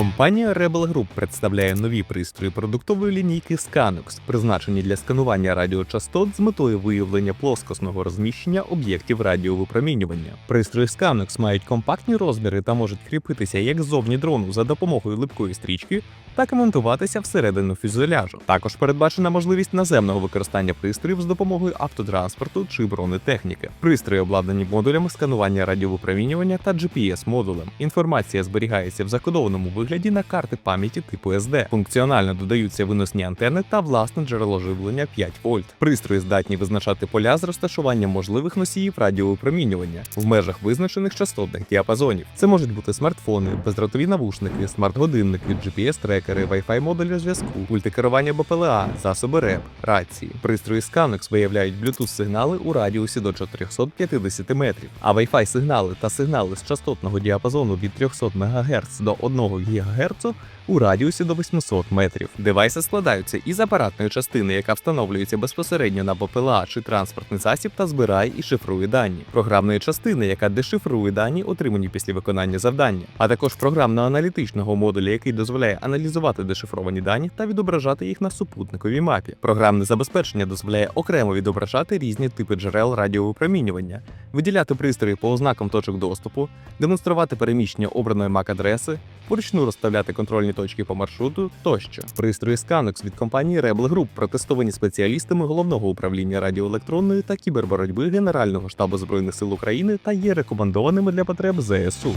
Компанія Rebel Group представляє нові пристрої продуктової лінійки Scanux, призначені для сканування радіочастот з метою виявлення плоскосного розміщення об'єктів радіовипромінювання. Пристрої Scanux мають компактні розміри та можуть кріпитися як ззовні дрону за допомогою липкої стрічки, так і монтуватися всередину фюзеляжу. Також передбачена можливість наземного використання пристроїв з допомогою автотранспорту чи бронетехніки. Пристрої обладнані модулями сканування радіовипромінювання та GPS-модулем. Інформація зберігається в закодованому вигляді на карти пам'яті типу SD. Функціонально додаються виносні антени та власне джерело живлення 5 вольт. Пристрої здатні визначати поля з розташуванням можливих носіїв радіовипромінювання в межах визначених частотних діапазонів. Це можуть бути смартфони, бездротові навушники, смарт-годинники, GPS-трекери, Wi-Fi модулі зв'язку, пульти керування БПЛА, засоби РЕП, рації. Пристрої Scanux виявляють Bluetooth сигнали у радіусі до 450 метрів, а Wi-Fi сигнали та сигнали з частотного діапазону від 300 МГц до 1 ГГц у радіусі до 800 метрів. Девайси складаються із апаратної частини, яка встановлюється безпосередньо на БПЛА чи транспортний засіб та збирає і шифрує дані, програмної частини, яка дешифрує дані, отримані після виконання завдання, а також програмно-аналітичного модуля, який дозволяє аналізувати дешифровані дані та відображати їх на супутниковій мапі. Програмне забезпечення дозволяє окремо відображати різні типи джерел радіовипромінювання, виділяти пристрої по ознакам точок доступу, демонструвати переміщення обраної MAC-адреси, вручну розставляти контрольні точки по маршруту тощо. Пристрої Scanux від компанії Rebel Group протестовані спеціалістами головного управління радіоелектронної та кіберборотьби Генерального штабу збройних сил України та є рекомендованими для потреб ЗСУ.